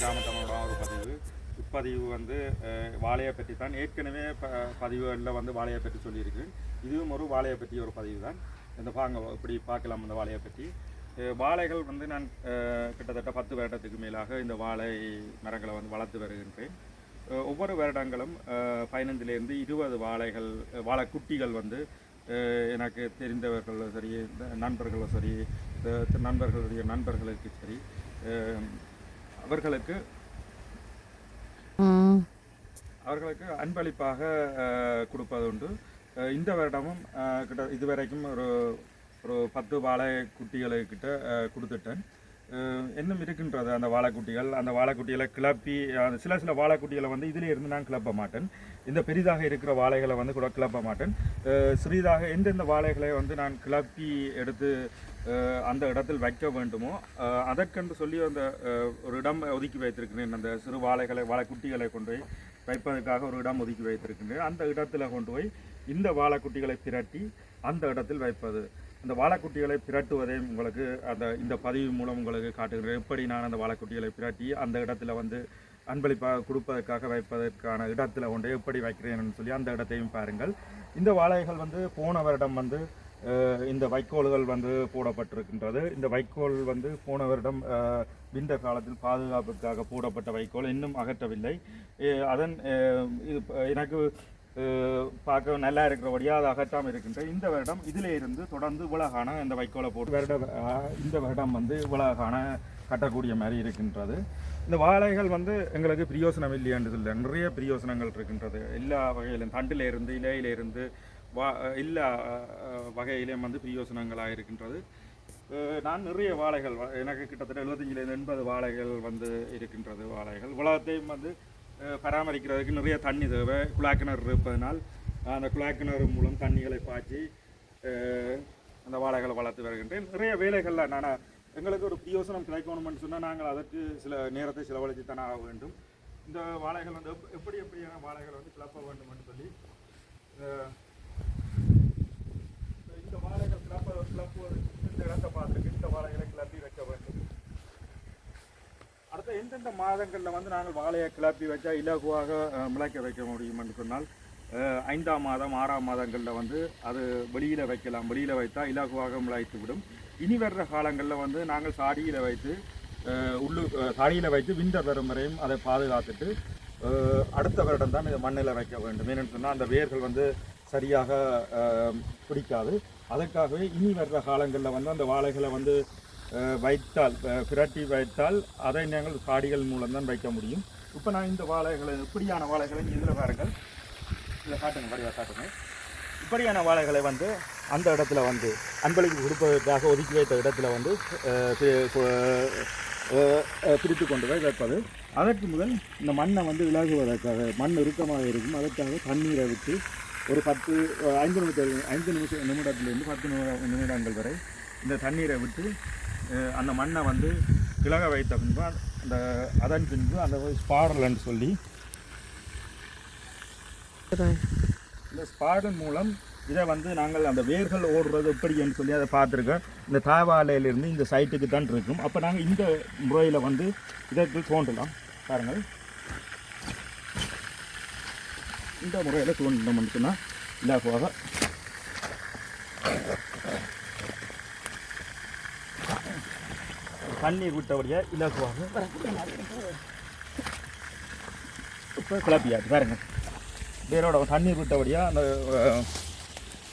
பதிவு. இப்பதிவு வந்து வாழையை பற்றி தான். ஏற்கனவே ப பதிவுகளில் வந்து வாழையை பற்றி சொல்லியிருக்கேன் இதுவும் ஒரு வாழையை பற்றி ஒரு பதிவு தான். இந்த பாங்க இப்படி பார்க்கலாம் இந்த வாழையை பற்றி. வாழைகள் வந்து நான் கிட்டத்தட்ட பத்து வருடத்துக்கு மேலாக இந்த வாழை மரங்களை வந்து வளர்த்து வருகின்றேன். ஒவ்வொரு வருடங்களும் பதினைந்துலேருந்து இருபது வாழைகள் வாழைக்குட்டிகள் வந்து எனக்கு தெரிந்தவர்களும் சரி இந்த நண்பர்களும் சரி நண்பர்களுடைய நண்பர்களுக்கு சரி அவர்களுக்கு அவர்களுக்கு அன்பளிப்பாக அஹ், கொடுப்பதுண்டு. அஹ், இந்த வருடமும் கிட்ட இதுவரைக்கும் ஒரு ஒரு பத்து வாழை குட்டிகளுக்கிட்ட அஹ், கொடுத்துட்டேன். இன்னும் இருக்கின்றது அந்த வாழைக்குட்டிகள்? அந்த வாழைக்குட்டிகளை கிளப்பி அந்த சில சில வாழைக்குட்டிகளை வந்து இதிலே இருந்து நான் கிளப்ப மாட்டேன். இந்த பெரிதாக இருக்கிற வாழைகளை வந்து கூட கிளப்ப மாட்டேன். சிறிதாக எந்தெந்த வாழைகளை வந்து நான் கிளப்பி எடுத்து அந்த இடத்தில் வைக்க வேண்டுமோ அதற்கென்று சொல்லி அந்த ஒரு இடம் ஒதுக்கி வைத்திருக்கிறேன். அந்த சிறு வாழைகளை வாழைக்குட்டிகளை கொண்டு போய் வைப்பதற்காக ஒரு இடம் ஒதுக்கி வைத்திருக்கின்றேன். அந்த இடத்துல கொண்டு போய் இந்த வாழைக்குட்டிகளை திரட்டி அந்த இடத்தில் வைப்பது. அந்த வாழைக்குட்டிகளை பிரட்டுவதை உங்களுக்கு அந்த இந்த பதிவு மூலம் உங்களுக்கு காட்டுகிறேன் எப்படி நான் அந்த வாழைக்குட்டிகளை பிரட்டி அந்த இடத்துல வந்து அன்பளிப்பாக கொடுப்பதற்காக வைப்பதற்கான இடத்துல கொண்டு எப்படி வைக்கிறேன்னு சொல்லி அந்த இடத்தையும் பாருங்கள். இந்த வாழைகள் வந்து போன வருடம் வந்து இந்த வைக்கோல்கள் வந்து போடப்பட்டிருக்கின்றது. இந்த வைக்கோல் வந்து போன வருடம் விண்ட காலத்தில் பாதுகாப்புக்காக போடப்பட்ட வைக்கோல் இன்னும் அகற்றவில்லை. அதன் இது எனக்கு பார்க்க நல்லா இருக்கிறபடியாக அது அகற்றாமல் இருக்கின்ற இந்த வருடம் இதிலே இருந்து தொடர்ந்து உலகான இந்த வைக்கோலை போட்டு வருட இந்த வருடம் வந்து உலகான கட்டக்கூடிய மாதிரி இருக்கின்றது. இந்த வாழைகள் வந்து எங்களுக்கு பிரயோசனம் இல்லையான்னு சொல்ல நிறைய பிரயோசனங்கள் இருக்கின்றது. எல்லா வகையிலும் தண்டிலிருந்து இலையிலிருந்து வா எல்லா வகையிலையும் வந்து பிரயோசனங்களாக இருக்கின்றது. நான் நிறைய வாழைகள் வ- எனக்கு கிட்டத்தட்ட எழுபத்தஞ்சிலேருந்து எண்பது வாழைகள் வந்து இருக்கின்றது வாழைகள். உலகத்தையும் வந்து பராமரிக்கிறதுக்கு நிறைய தண்ணி தேவை. குழாக்கிணறு இருப்பதனால் அந்த குழாக்கிணறு மூலம் தண்ணிகளை பாய்ச்சி அந்த வாழைகளை வளர்த்து வருகின்றேன். நிறைய வேலைகளில் நான் எங்களுக்கு ஒரு பிரயோசனம் கிடைக்கணும்னு சொன்னால் நாங்கள் அதற்கு சில நேரத்தை செலவழித்து தானே ஆக வேண்டும். இந்த வாழைகள் வந்து எப்படி எப்படியான வாழைகளை வந்து கிளப்ப வேண்டும்னு சொல்லி அஹ், இந்த வாழைகள் கிளப்ப கிளப்புவது இந்த இடத்தை பார்த்துருக்கு இந்த வாழைகளை கிளப்பி வைக்க வேண்டும் எந்த மாதங்களில் வந்து நாங்கள் வாழையை கிளப்பி வச்சா இலகுவாக முளைக்க வைக்க முடியும்னு சொன்னால் ஐந்தாம் மாதம் ஆறாம் மாதங்களில் வந்து அது வெளியில் வைக்கலாம். வெளியில் வைத்தால் இலகுவாக முளைத்து விடும். இனி வர்ற காலங்களில் வந்து நாங்கள் சாடியில் வைத்து உள்ளு சாடியில் வைத்து விண்டர் வரும் வரையும் அதை பாதுகாத்துட்டு அடுத்த வருடம் தான் இதை மண்ணில் வைக்க வேண்டும். ஏன்னு சொன்னால் அந்த வேர்கள் வந்து சரியாக பிடிக்காது. அதற்காகவே இனி வர்ற காலங்களில் வந்து அந்த வாழைகளை வந்து வைத்தால் பிரட்டி வைத்தால் அதை நாங்கள் சாடிகள் மூலம்தான் வைக்க முடியும். இப்போ நான் இந்த வாழைகளை இப்படியான வாழைகளை இதில் பாருங்கள். இதில் காட்டுங்க வடிவா காட்டுங்க. இப்படியான வாழைகளை வந்து அந்த இடத்துல வந்து அன்பளிப்பு கொடுப்பதற்காக ஒதுக்கி வைத்த இடத்துல வந்து பிரித்து கொண்டு போய் வைப்பது. அதற்கு முதல் இந்த மண்ணை வந்து விலகுவதற்காக மண் இறுக்கமாக இருக்கும். அதற்காக தண்ணீரை விட்டு ஒரு பத்து ஐந்து நிமிடம் ஐந்து நிமிஷம் நிமிடத்திலிருந்து பத்து நிமிடங்கள் வரை இந்த தண்ணீரை விட்டு அந்த மண்ணை வந்து கிழக வைத்த பின்பு அந்த அதன் பின்பு அந்த ஸ்பாடலன்னு சொல்லி. இந்த ஸ்பாடல் மூலம் இதை வந்து நாங்கள் அந்த வேர்கள் ஓடுறது எப்படின்னு சொல்லி அதை பார்த்துருக்கோம். இந்த தாவாலையிலிருந்து இந்த சைட்டுக்கு தான் இருக்கும். அப்போ நாங்கள் இந்த முறையில் வந்து இதற்கு தோண்டலாம் பாருங்கள். இந்த முறையில் தோண்டணும்னு சொன்னால் இல்லாக்குவாக தண்ணீர் விட்டபடியே இலகுவாக இப்போ கிளப்பியாச்சு பாருங்கள் வேரோட தண்ணீர் விட்டபடியாக அந்த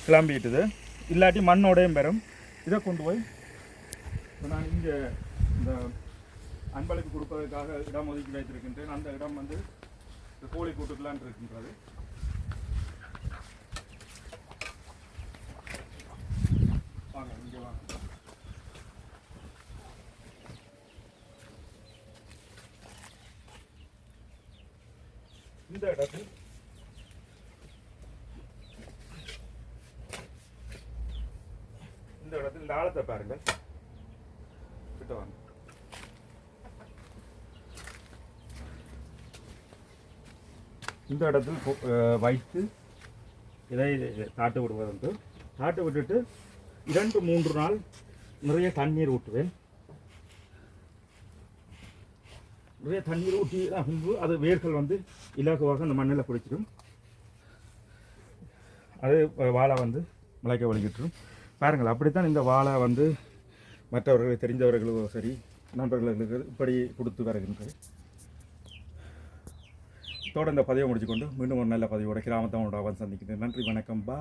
கிளம்பிட்டுது. இல்லாட்டி மண்ணோடையும் பெறும். இதை கொண்டு போய் இப்போ நான் இங்கே இந்த அன்பளிப்பு கொடுப்பதற்காக இடம் ஒதுக்கி வைத்திருக்கின்றேன். அந்த இடம் வந்து இந்த கோழி கூட்டுக்கலான் இருக்கின்றது வாங்க இங்கே வாங்க இந்த இடத்தில். இந்த இடத்தில் இந்த ஆழத்தை பாருங்கள். கிட்ட வாங்க. இந்த இடத்தில் வைத்து இதை தாட்டு விடுவதுண்டு. தாட்டு விட்டுட்டு இரண்டு மூன்று நாள் நிறைய தண்ணீர் ஊற்றுவேன். நிறைய தண்ணீர் ஊற்றி பின்பு அது வேர்கள் வந்து இலகுவாக அந்த மண்ணில் பிடிச்சிடும் அது வாழை வந்து முளைக்க வலிக்கிட்டுரும் பாருங்கள் அப்படித்தான் இந்த வாழை வந்து மற்றவர்களுக்கு தெரிந்தவர்களுக்கும் சரி நண்பர்களுக்கு இப்படி கொடுத்து வருகின்றது. இதோட இந்த பதிவை முடிச்சுக்கொண்டு மீண்டும் ஒரு நல்ல பதிவோட கிராமத்தோட வந்து சந்திக்கிறேன் நன்றி வணக்கம் பா